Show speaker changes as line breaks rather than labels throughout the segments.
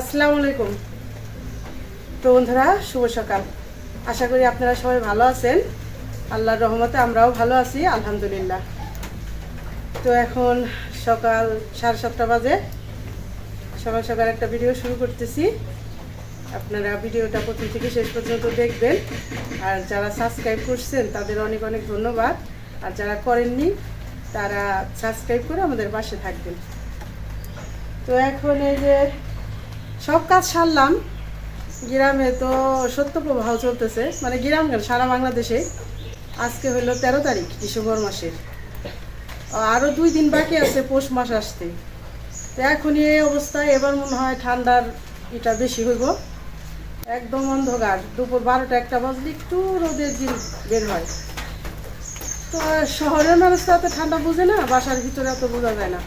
আসসালামু আলাইকুম তো বন্ধুরা, শুভ সকাল। আশা করি আপনারা সবাই ভালো আছেন। আল্লাহর রহমতে আমরাও ভালো আছি, আলহামদুলিল্লাহ। তো এখন সকাল সাড়ে সাতটা বাজে। সকাল সকাল একটা ভিডিও শুরু করতেছি। আপনারা ভিডিওটা প্রথম থেকে শেষ পর্যন্ত দেখবেন। আর যারা সাবস্ক্রাইব করছেন, তাদের অনেক অনেক ধন্যবাদ। আর যারা করেননি, তারা সাবস্ক্রাইব করে আমাদের পাশে থাকবেন। তো এখন এই যে সব কাজ সারলাম। গ্রামে তো সত্য প্রবাহ চলতেছে। মানে গ্রাম সারা বাংলাদেশে। আজকে হলো তেরো তারিখ, ডিসেম্বর মাসের। আরও দুই দিন বাকি আছে পৌষ মাস আসতে। তো এখনই এই অবস্থায় এবার মনে হয় ঠান্ডার এটা বেশি হইব। একদম অন্ধকার। দুপুর বারোটা একটা বাজলে একটু রোদের দিন বের হয়। তো শহরের মানুষ তো এত ঠান্ডা বুঝে না, বাসার ভিতরে এত বোঝা যায় না।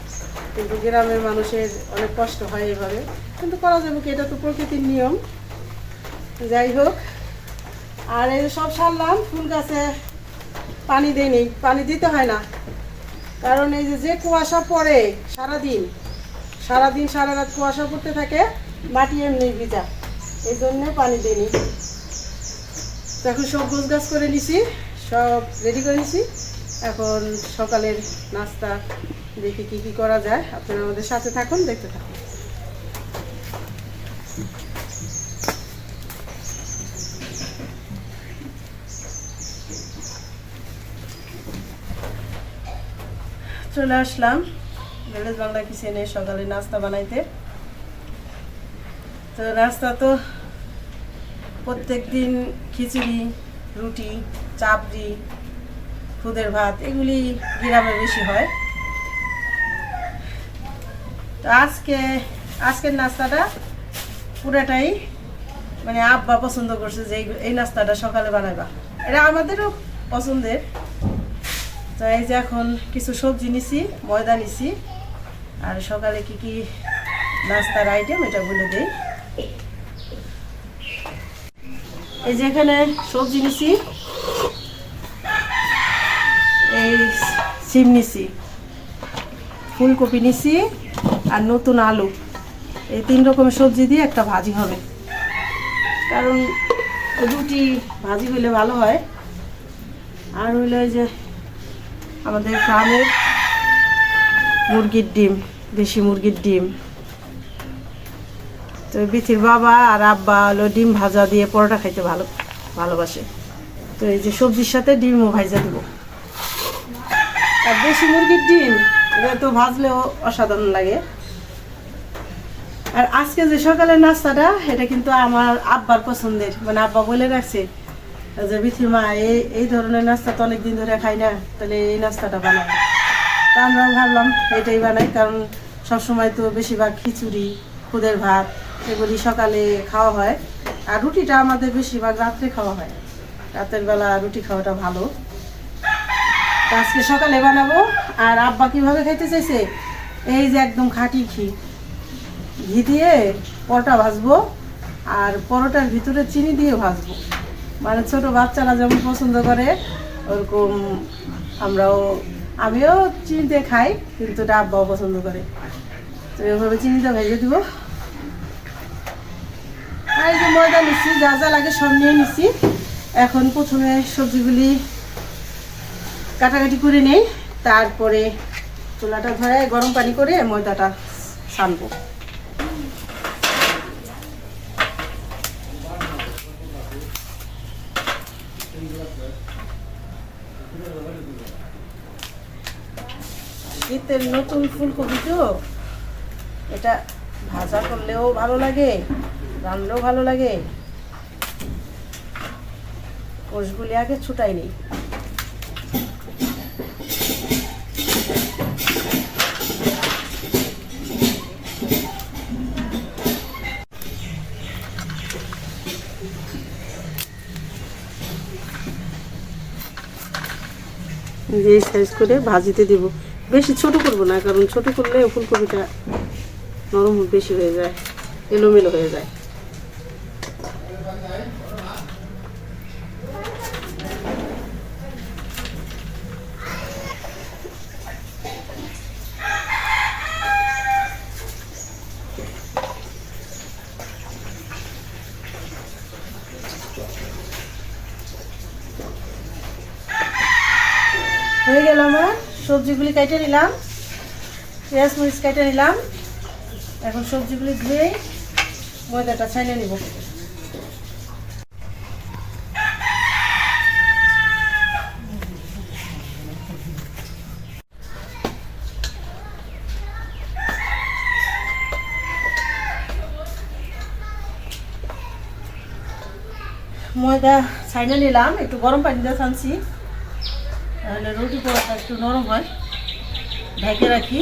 কিন্তু গ্রামের মানুষের অনেক কষ্ট হয় এভাবে কিন্তু করা যাবে কি? এটা তো প্রকৃতির নিয়ম। যাই হোক, আর এই সব সারলাম, ফুল গাছে পানি দেয়নি, পানি দিতে হয় না। কারণ এই যে যে কুয়াশা পড়ে সারাদিন সারাদিন সারা রাত কুয়াশা পড়তে থাকে, মাটি এমনি ভিজা। এই জন্যে পানি দিইনি এখন সব গোছ গাছ করে নিছি, সব রেডি করে নিছি। এখন সকালের নাস্তা দেখি কি কি করা যায়। আপনারা আমাদের সাথে থাকুন, দেখতে থাকুন। চলে আসলাম ভিলেজ বাংলা কিচেনে সকালে নাস্তা বানাইতে। তো নাস্তা তো প্রত্যেক দিন খিচুড়ি, রুটি, চাপড়ি, খুদের ভাত, এগুলি গ্রামে বেশি হয়। তো আজকে, আজকের নাস্তাটা পুরাটাই মানে আব্বা পছন্দ করছে যে এই- নাস্তাটা সকালে বানাবা এটা আমাদেরও পছন্দের। তো এই যে এখন কিছু সবজি নিছি, ময়দা নিছি, আর সকালে কি কি নাস্তার আইটেম এটা বলে দিই। এই যে এখানে সবজি নিছি, এই সিম নিছি, ফুলকপি নিছি আর নতুন আলু। এই তিন রকমের সবজি দিয়ে একটা ভাজি হবে। কারণ রুটি ভাজি হইলে ভালো হয়। আর হইলে যে আমাদের গ্রামের মুরগির ডিম, দেশি মুরগির ডিম। তো বিথির বাবা আর আব্বা হলো ডিম ভাজা দিয়ে পরোটা খাইতে ভালো, ভালোবাসে। তো এই যে সবজির সাথে ডিমও ভাজা দিব। আর দেশি মুরগির ডিম, এটা তো ভাজলেও অসাধারণ লাগে। আর আজকে যে সকালের নাস্তাটা, এটা কিন্তু আমার আব্বার পছন্দের। মানে আব্বা বলে রাখছে যে বিথির মা, এই এই ধরনের নাস্তা তো অনেকদিন ধরে খাই না, তাহলে এই নাস্তাটা বানাই তা আমরা ভাবলাম এটাই বানাই, কারণ সবসময় তো বেশিরভাগ খিচুড়ি, খুদের ভাত, এগুলি সকালে খাওয়া হয়। আর রুটিটা আমাদের বেশিরভাগ রাত্রে খাওয়া হয়। রাতের বেলা রুটি খাওয়াটা ভালো। আজকে সকালে বানাবো। আর আব্বা কীভাবে খাইতে চাইছে? এই যে একদম খাঁটি ঘি। ঘি দিয়ে পরোটা ভাজবো আর পরোটার ভিতরে চিনি দিয়ে ভাজবো। মানে ছোট বাচ্চারা যেমন পছন্দ করে, ওরকম আমরাও, আমিও চিনিতে খাই, কিন্তু আব্বাও পছন্দ করে। তো এভাবে চিনিটা ভেজে দিব। আর যে ময়দা নিচ্ছি যা যা লাগে সব নিয়ে নিচ্ছি এখন প্রথমে সবজিগুলি কাটাকাটি করে নেই, তারপরে চুলাটা ধরে গরম পানি করে ময়দাটা ছানবো। শীতের নতুন ফুলকপি তো? এটা ভাজা করলেও ভালো লাগে, রান্নাও ভালো লাগে। কোষগুলি আগে ছুটাই নেই যে সাইজ করে ভাজিতে দেব। বেশি ছোট করব না, কারণ ছোট করলে ফুলকপিটা নরম বেশি হয়ে যায়, এলোমেলো হয়ে যায় হয়ে গেল আমার সবজিগুলি কেটে নিলাম। পেঁয়াজ, মরিচ কেটে নিলাম। এখন সবজিগুলি ধুয়ে ময়দাটা ছাইনে নিব। ময়দা ছাইনে নিলাম। একটু গরম পানি দিয়ে ছানছি। তাহলে রুটি পোড়াটা একটু নরম হয়। ঢেকে রাখি।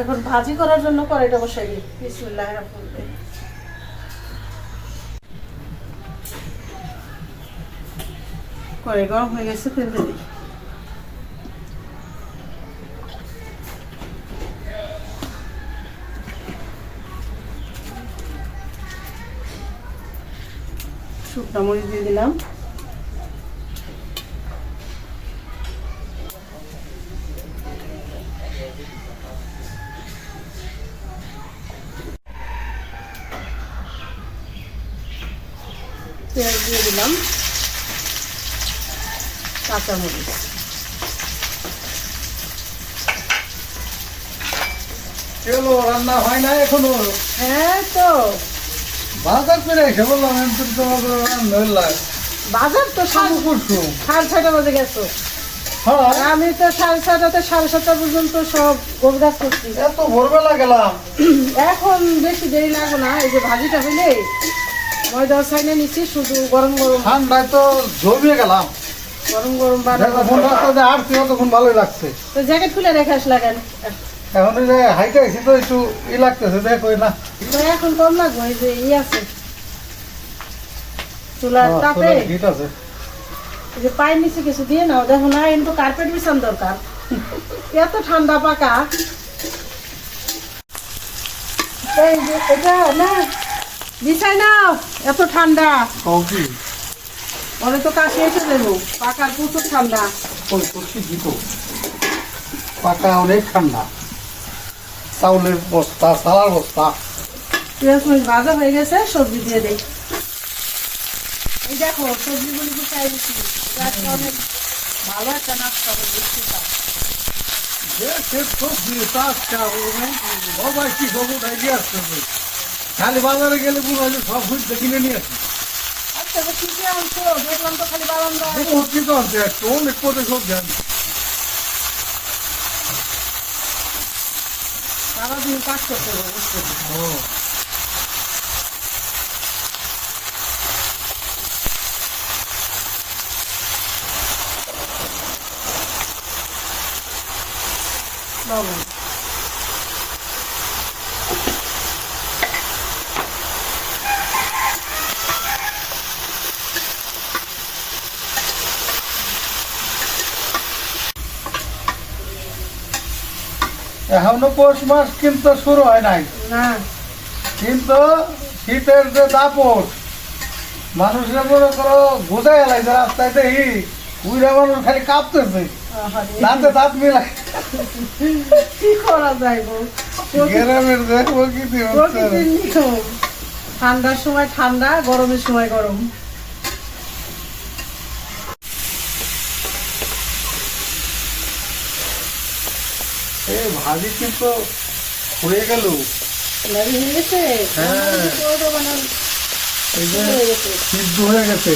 এখন ভাজি করার জন্য কড়াইটা বসাই দিই। বিসমুল্লাহ। কড়াই গরম হয়ে গেছে, তেল দিয়ে দিই। শুকনো মরিচ দিয়ে দিলাম পেঁয়াজ দিয়ে দিলাম কাঁচামরিচ
রান্না হয় না এখনও?
হ্যাঁ তো।
বাজার করে এসে বললাম আমি তো তোমার রান্না হইলাম
বাজার তো সাড়ে
করছ?
সাড়ে ছয়টা বাজে গেছো। আমি তো সাড়ে ছয়টাতে সাড়ে সাতটা পর্যন্ত সব গোল করছি।
এত ভোরবেলা গেলাম।
এখন বেশি দেরি লাগবে না এই যে ভাজিটা হইলে ময়দা ছাইনে নিচ্ছি শুধু গরম গরম।
ঠান্ডায় তো জমিয়ে গেলাম।
গরম গরম বানাবো
আসছি ততক্ষণ ভালোই লাগছে।
তো জ্যাকেট খুলে রেখে আস লাগেন
এখন যে হাইটে আছি তো একটু ই লাগতেছে দেখো না।
এখন কম লাগবে এই যে ই আছে। চুলার
হ্যাঁ,
তাপে।
হিট আছে।
যে পায়ের নিচে কিছু দিয়ে নাও দেখো না কিন্তু কার্পেট বিছান দরকার। এত ঠান্ডা পাকা। এই যে এটা না বিছাই নাও এত ঠান্ডা।
কফি
অনেক তো কাছে এসে দেবো। পাকার প্রচুর ঠান্ডা।
ওই পাকা অনেক ঠান্ডা। চাউলের বস্তা সালার বস্তা।
পেঁয়াজ মরিচ ভাজা হয়ে গেছে সবজি দিয়ে দেই। এই দেখো সবজিগুলি দিচ্ছি অনেক ভালো একটা নাস্তা
সবাই কি আইডিয়া আসছে। খালি বাজারে গেলে সব ফুট কিনে নিয়ে আসি।
আচ্ছা তো কি কি আনছো? দেখলাম তো খালি বারান্দা।
বহুত কিছু আনছে একটু অনেক পদে সবজি আনছে
সারাদিন কাজ করতে হবে বুঝতে পারো। লবণ
এখনও পৌষ মাস কিন্তু শুরু হয় নাই। কিন্তু শীতের যে দাপট মানুষের মনে করো বোঝা গেলাই যে রাস্তায় দেখি উইরা মানুষ খালি কাঁপতেছে। দাঁতে দাঁত মিলাই
কি করা যায় গো?
গ্রামের
ঠান্ডার সময় ঠান্ডা গরমের সময় গরম।
এই ভাজি কিন্তু হয়ে গেল।
হয়ে গেছে?
সিদ্ধ হয়ে গেছে।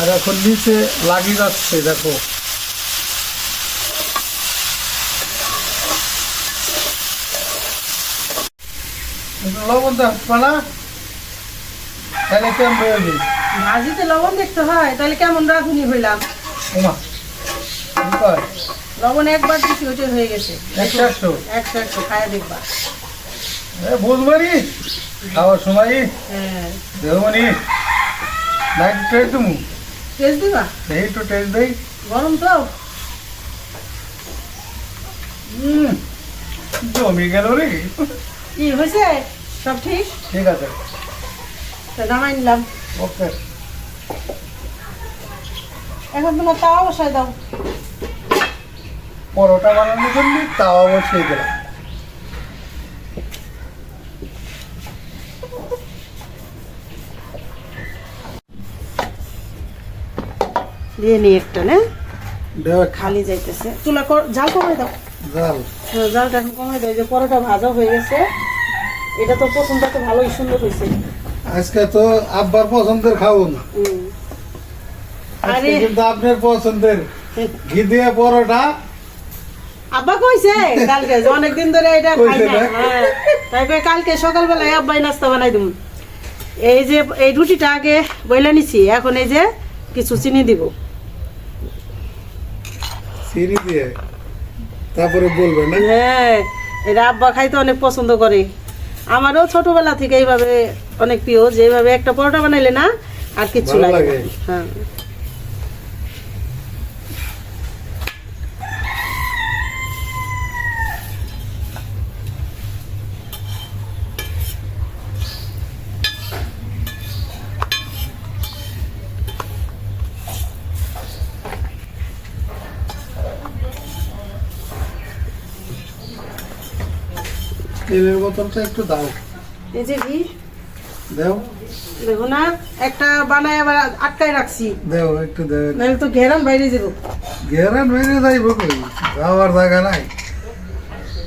আর এখন নিচে লাগিয়ে যাচ্ছে দেখো। লবণ দেখবা না তাহলে কেমন হয়ে
ভাজিতে লবণ দেখতে হয় তাহলে কেমন রাঁধুনি হইলাম?
ওমা
লবণ একবার দিছি ওইটা হয়ে গেছে।
একশো। একশো
খায় দেখবা।
খাওয়ার সময়?
হ্যাঁ।
দেবনি লাইট টেস্ট দেবো
টেস্ট দিবা?
এই তো টেস্ট দেই।
গরম তো।
হুম জমি গেল রে।
কি হয়েছে? সব ঠিক?
ঠিক আছে।
তো নামাই নিলাম।
ওকে।
এখন তোমার তাওয়া বসায় দাও।
পরোটা বানানোর জন্য তাওয়া বসিয়ে দিলাম।
দিয়ে নি একটা না? খালি যাইতেছে। চুলা জাল কমাই দাও।
জাল।
হ্যাঁ, জালটা এখন কমাই দাও যে পরোটা ভাজা হয়ে গেছে। এটা তো তো ভালোই সুন্দর হয়েছে।
আজকে তো আব্বার পছন্দের
হুম।
আজকে
আরে।
কিন্তু আপনার পছন্দের। ঘি দিয়ে পরোটা
আব্বা কইছে? কালকে যে অনেকদিন ধরে এটা খাই না? হ্যাঁ তাই কালকে সকালবেলায় আব্বাই নাস্তা বানাই দিম। এই যে এই রুটিটা আগে বইলা নিছি এখন এই যে কিছু চিনি দিব।
চিনি দিয়ে তারপরে বলবেন না?
হ্যাঁ এটা আব্বা খাইতে অনেক পছন্দ করে। আমারও ছোটবেলা থেকে এইভাবে অনেক প্রিয় যেভাবে একটা পরোটা বানাইলে না আর
ভালো
লাগে। হ্যাঁ।
তেলের বোতলটা একটু দাও।
এই যে কি
দেও।
দেখো না একটা বানাই আবার আটকায় রাখছি।
দেও একটু দেও।
নাহলে তো ঘেরান বাইরে যাব।
ঘেরান মেরে যাইব কই? যাওয়ার জায়গা নাই।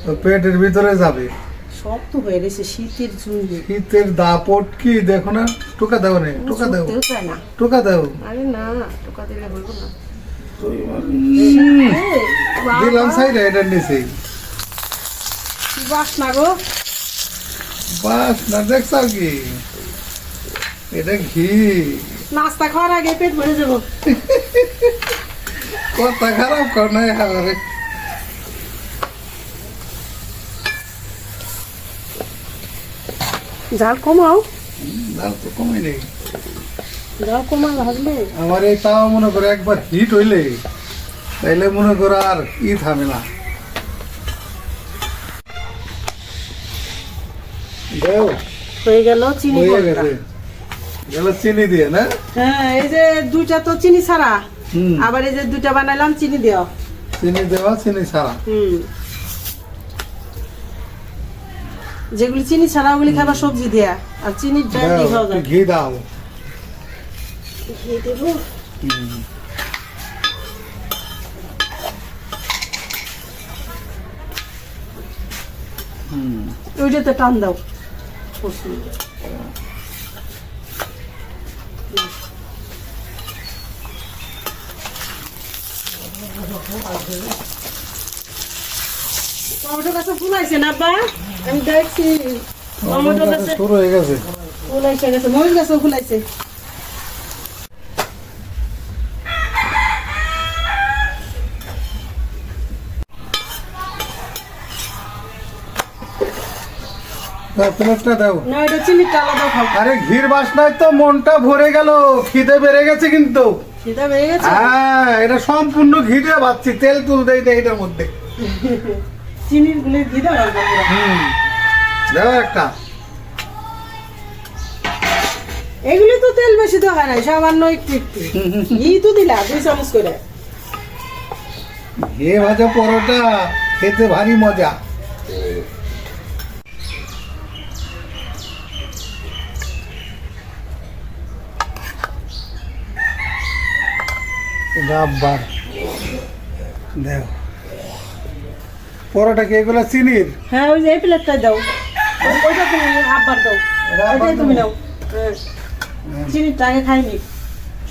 তো পেটের ভিতরে যাবে।
শক্ত হয়ে গেছে শীতের জুঙ্গি
শীতের দাপট কি? দেখো না টোকা দাও না টোকা দাও। টোকা দাও।
আরে না টোকা দিলে বলব না।
দিলাম সাইডে এটা নিচে।
বাসনা গো
বাস না দেখছ কি? এটা ঘি।
নাস্তা খাওয়ার আগে পেট ভরে যাব।
কথা খারাপ কর না একেবারে।
জাল কমাও।
দাম তো কমে নেই।
জাল কমা ভাজলে
আমার এই তাও মনে করে একবার হিট হইলে তাইলে মনে করো আর ই থামে না।
হয়ে গেল চিনি ভর্তা।
গেছে। গেল চিনি দিয়ে না?
এই যে দুইটা তো চিনি ছাড়া। আবার এই যে দুইটা বানাইলাম চিনি দেওয়া
চিনি দেওয়া চিনি ছাড়া।
হুম। যেগুলি চিনি ছাড়া ওগুলি খাবার সবজি দেয়া। আর চিনি
ঘি দাও।
ঘি দেবো?
হুম। হুম।
ওইটাতে টান দাও। টমেটো গাছে ফুল আইছে না বা আমি দেখছি। টমেটো গাছে
হয়ে গেছে।
ফুল আইসে গেছে মরিচ গাছেও ফুল আইছে
দাও, প্লেটটা দাও।
না এটা চিনিটা আলাদা খাও।
আরে ঘির বাসনায় তো মনটা ভরে গেল খিদে বেড়ে গেছে কিন্তু।
সেটা বেড়ে গেছে?
হ্যাঁ এটা সম্পূর্ণ ঘি দিয়ে তেল তুল দেই দেয় এটার মধ্যে।
চিনির গুলি ঘি দাও
হুম দাও একটা।
এগুলি তো তেল বেশি তো হয় না সামান্য একটু একটু। ঘি তো দিলা দুই চামচ করে।
ঘি ভাজা পরোটা খেতে ভারী মজা। রাব্বার। দেও পরোটা কি এগুলো চিনির?
হ্যাঁ ওই যে এই প্লেটটাই দাও। ওইটা তুমি আব্বার দাও? ওইটাই তুমি
দাও।
নাও। হ্যাঁ। আগে খাইনি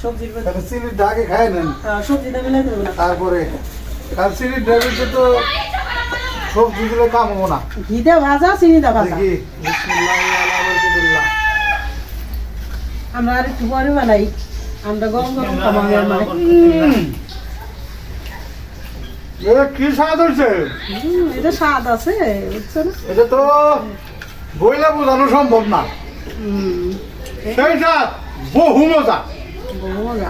সবজির
চিনির ডাকে খায় নেন।
হ্যাঁ, দেবো না
তারপরে কারণ চিনির ডাকে তো সবজি দিলে কাম হব না।
ঘি ভাজা চিনি দিয়ে ভাজা।
দেখি
আমরা আর একটু পরে বানাই। আমরা গরম।
এটা কি স্বাদ হয়েছে?
হুম, এটা স্বাদ আছে বুঝছ না?
এটা তো বইলে বোঝানো সম্ভব না।
হুম,
সেই স্বাদ বহু মজা।
বহু মজা।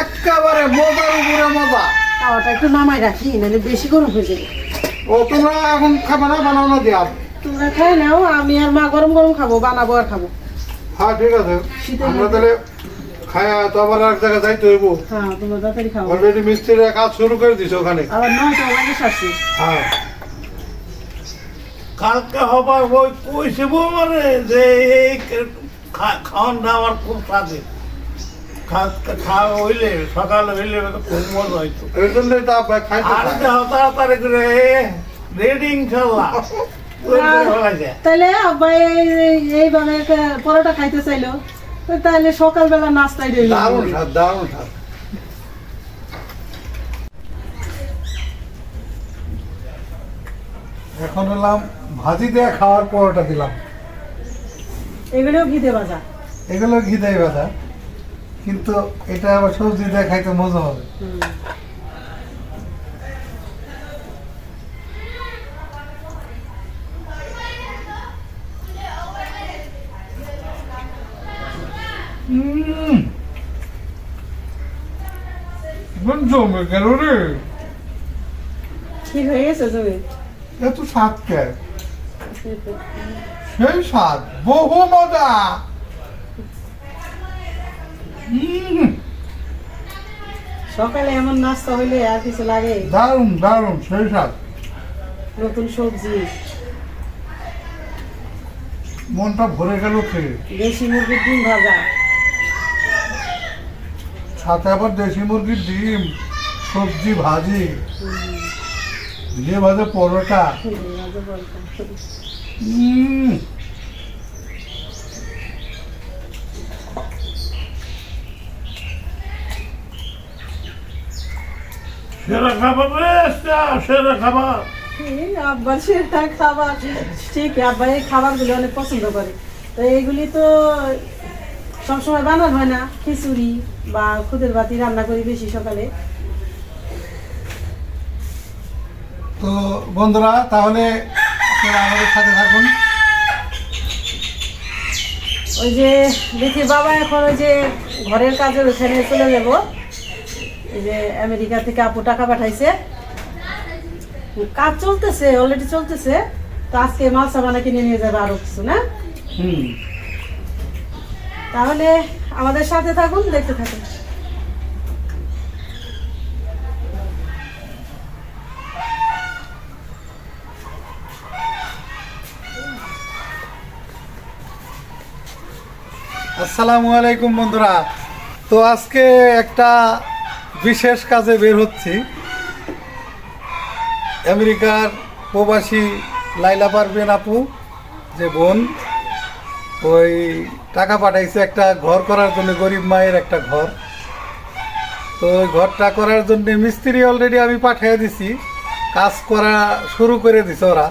একেবারে মজার উপরে মজা।
খাওয়াটা একটু নামাই রাখি নাহলে বেশি গরম হয়ে যাবে।
ও তোমরা এখন খাবে না বানাও না দিয়া?
তোমরা খাই নাও আমি আর মা গরম গরম খাব বানাবো আর খাব।
হ্যাঁ ঠিক আছে। আমরা তাহলে খায়া তো আবার এক জায়গায় যাইতে হইব।
হ্যাঁ তোমরা তাড়াতাড়ি খাব
অলরেডি মিস্ত্রিরা কাজ শুরু করে দিছে ওখানে।
আবার নয়টা লাগে সারছি
হ্যাঁ।
কালকে হবার ওই কইছে মানে যে এই খা- খাওয়ানটা খুব সাথে খাওয়া হইলে সকাল হইলে খুব মজা হইতো।
এই জন্যই তো
আর
চায়।
তাড়াতাড়ি করে রেডি।
তাহলে এইভাবে পরোটা খাইতে চাইলো। তাহলে সকালবেলা নাস্তাই দিল
দারুণ স্বাদ দারুণ স্বাদ। এখন এলাম ভাজি দিয়ে খাওয়ার পরোটা দিলাম।
এগুলোও ঘিতে ভাজা।
এগুলো ঘি দেয় বাদা কিন্তু এটা আবার সবজি দিয়ে খাইতে মজা হবে। জমে গেল রে।
কি হয়ে গেছে তুমি
এত স্বাদ কে। সেই স্বাদ বহু মজা।
সকালে এমন নাস্তা হইলে আর কিছু লাগে?
দারুণ দারুণ সেই স্বাদ
নতুন সবজি।
মনটা ভরে গেল খেয়ে
দেশি মুরগির ডিম ভাজা।
সাথে আবার দেশি মুরগির ডিম, সবজি, ভাজি। দিয়ে ভাজা পরোটা।
সেরা খাবার খাবার।
খাবার। ঠিক আব্বা এই খাবারগুলো অনেক পছন্দ করে। তো এইগুলি তো সবসময় বানানো হয় না খিচুড়ি বা খুদের বাতি রান্না করি বেশি সকালে।
তো বন্ধুরা তাহলে আপনারা আমাদের সাথে থাকুন।
ওই যে দেখি বাবা এখন ওই যে ঘরের কাজের ওখানে চলে যাব। এই যে আমেরিকা থেকে আপু টাকা পাঠাইছে। কাজ চলতেছে অলরেডি চলতেছে। তো আজকে মাল সাবানা কিনে নিয়ে যাবে আরও কিছু না?
হুম।
তাহলে আমাদের সাথে থাকুন, দেখতে থাকুন।
আসসালামু আলাইকুম বন্ধুরা। তো আজকে একটা বিশেষ কাজে বের হচ্ছি। আমেরিকার প্রবাসী লাইলা পারবেন আপু, যে বোন। ওই টাকা পাঠাইছে একটা ঘর করার জন্য, গরিব মায়ের একটা ঘর। তো ওই ঘরটা করার জন্য মিস্ত্রি অলরেডি আমি পাঠিয়ে দিছি। কাজ করা শুরু করে দিছে ওরা।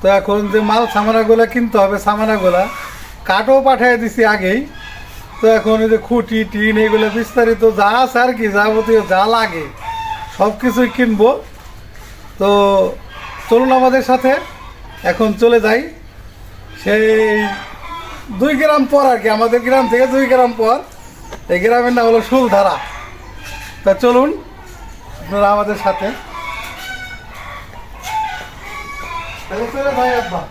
তো এখন যে মাল সামানাগুলো কিনতে হবে, সামানাগুলা কাঠও পাঠিয়ে দিছি আগেই। তো এখন ওই যে খুঁটি, টিন এগুলো বিস্তারিত যা আছে আর কি, যাবতীয় যা লাগে সব কিছুই কিনবো। তো চলুন আমাদের সাথে। এখন চলে যাই। সেই দুই গ্রাম পর আর কি, আমাদের গ্রাম থেকে দুই গ্রাম পর। এই গ্রামের নাম হলো সুলধারা তা চলুন, আপনারা আমাদের সাথে। ভাই আব্বা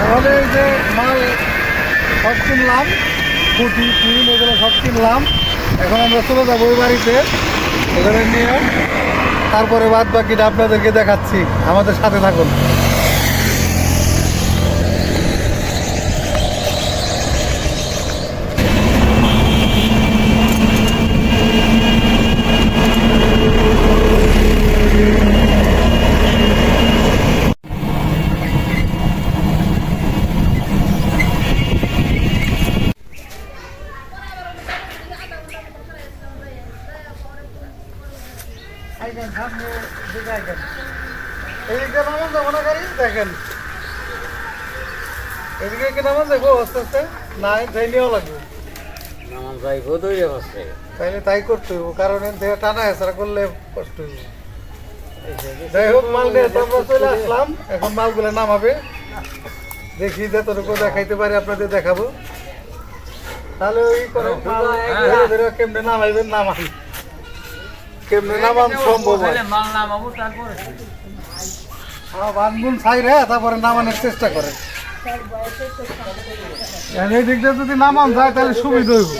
তাহলে এই যে মাল সব কিনলাম খুঁটি টিন এগুলো সব কিনলাম এখন আমরা চলে যাব ওই বাড়িতে। এখানে নিয়ে তারপরে বাদ বাকিটা আপনাদেরকে দেখাচ্ছি। আমাদের সাথে থাকুন এদিকে নামান যাব না গাড়ি দেখেন এদিকে কি নামান আস্তে আস্তে। না যাই নিয়েও লাগবে।
নামান যাইব
তাইলে তাই করতে হইব কারণ এর থেকে টানা করলে কষ্ট হইব। যাই হোক মাল নিয়ে আমরা চলে আসলাম। এখন মালগুলো নামাবে। দেখি যতটুকু দেখাইতে পারি আপনাদের দেখাবো। তাহলে ওই করেন ধরে কেমনে নামাইবেন নামান কেমনে নামান সম্ভব হয়?
মাল নামাবো তারপরে।
বানগুন ছাই তারপরে নামানোর চেষ্টা করে এই দিকটা যদি নামান যায় তাহলে সুবিধা হইব।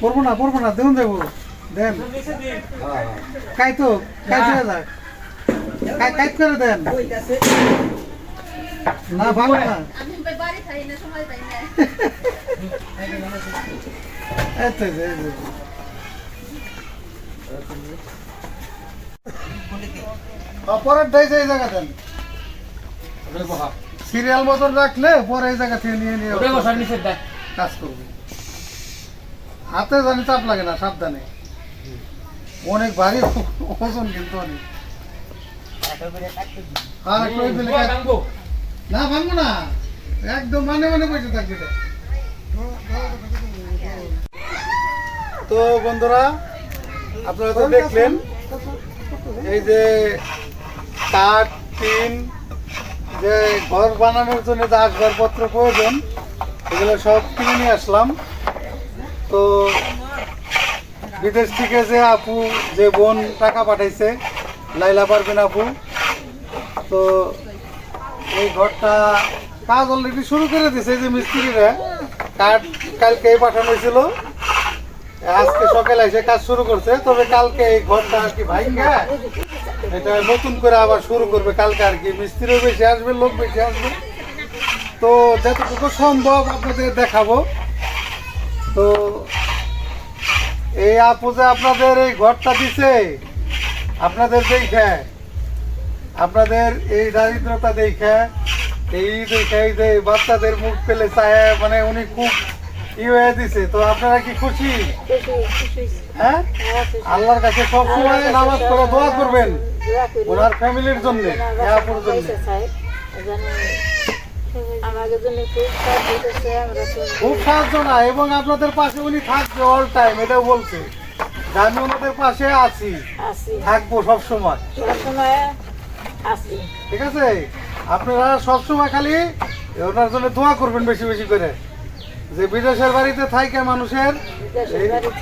পড়ব না পড়ব না দেখুন দেবো। দেন। কাই তো কাই করে দেন কাই কাই করে দেন। না ভালো না।
আমি বাড়ি থাকি না সময় পাই না।
এই জায়গা দেন। সিরিয়াল মতন রাখলে পরে এই জায়গা থেকে নিয়ে নিয়ে কাজ করবে। হাতে জানি চাপ লাগে না সাবধানে। অনেক ভারী ওজন কিন্তু অনেক। না ভাঙবো না। একদম মানে মানে বসে থাকবে তো বন্ধুরা আপনারা তো দেখলেন এই যে কাঠ টিন যে ঘর বানানোর জন্য যে আসবাবপত্র প্রয়োজন, এগুলো সব কিনে নিয়ে আসলাম। তো বিদেশ থেকে যে আপু, যে বোন টাকা পাঠাইছে, লাইলা পারবেন আপু। তো এই ঘরটা কাজ অলরেডি শুরু করে দিছে যে মিস্ত্রিরা। কাঠ কালকে পাঠানো হয়েছিল। আজকে সকালে এসে কাজ শুরু করছে, তবে কালকে এই ঘরটা আর কি ভাইঙ্গা এটা নতুন করে আবার শুরু করবে কালকে আর কি। মিস্ত্রিও বেশি আসবে, লোক বেশি আসবে। তো যতটুকু সম্ভব আপনাদের দেখাবো। তো এই আপু যে আপনাদের এই ঘরটা দিছে, আপনাদের দেখে, আপনাদের এই দারিদ্রতা দেখে, এই দেখে এই যে বাচ্চাদের মুখ পেলে চায় মানে উনি খুব ই হয়ে দিছে তো আপনারা কি খুশি? হ্যাঁ? আল্লাহর কাছে নামাজ পড়ে দোয়া করবেন। ওনার ফ্যামিলির জন্য আপুর জন্য।
খুব সাহায্য
না এবং আপনাদের পাশে উনি থাকবে অল টাইম এটাও বলছে। আমি ওনাদের পাশে আছি থাকব সবসময়।
সবসময় আসি
ঠিক আছে? আপনারা সবসময় খালি ওনার জন্য দোয়া করবেন বেশি বেশি করে। যে বিদেশের বাড়িতে থাকে মানুষের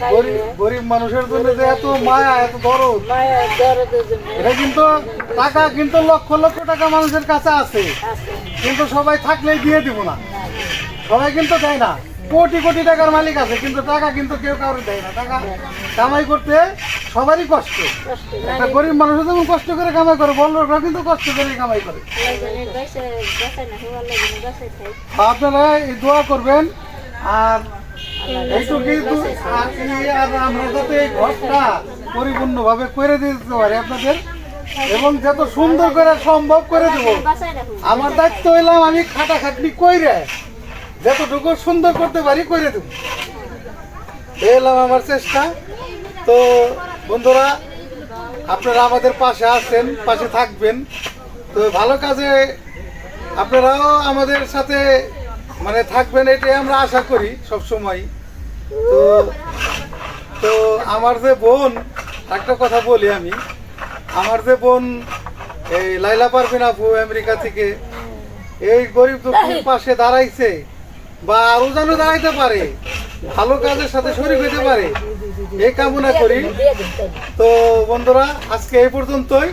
থাইকে।
গরিব মানুষের জন্য যে এত মায়া এত দরদ এটা কিন্তু টাকা কিন্তু লক্ষ লক্ষ টাকা মানুষের কাছে আছে কিন্তু সবাই থাকলেই দিয়ে দিব না সবাই কিন্তু দেয় না কোটি কোটি টাকার মালিক আছে কিন্তু টাকা কিন্তু কেউ কাউকে দেয় না টাকা কামাই করতে সবারই কষ্ট একটা গরিব মানুষ যেমন কষ্ট করে কামাই করে বড় লোকরা কিন্তু কষ্ট করে কামাই করে আপনারা এই দোয়া করবেন আর এইটুকুই আর আমরা যাতে এই পরিপূর্ণভাবে করে দিতে পারি আপনাদের, এবং যত সুন্দর করে সম্ভব করে দেবো। আমার দায়িত্ব হইলাম আমি খাটা খাটনি কইরে যতটুকু সুন্দর করতে পারি করে দেবো। এই হলাম আমার চেষ্টা। তো বন্ধুরা, আপনারা আমাদের পাশে আছেন, পাশে থাকবেন। তো ভালো কাজে আপনারাও আমাদের সাথে মানে থাকবেন এটাই আমরা আশা করি সব সময়। তো তো আমার যে বোন, একটা কথা বলি আমি। আমার যে বোন, এই লাইলা পারভিন আপু আমেরিকা থেকে। এই গরিব দুঃখের পাশে দাঁড়াইছে, বা আরও যেন দাঁড়াইতে পারে, ভালো কাজের সাথে শরীর হইতে পারে, এই কামনা করি। তো বন্ধুরা, আজকে এই পর্যন্তই।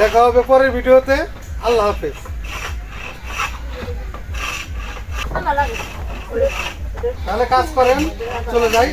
দেখা হবে পরের ভিডিওতে। আল্লাহ হাফেজ
আমার লাগে
তাহলে কাজ করেন চলে যাই।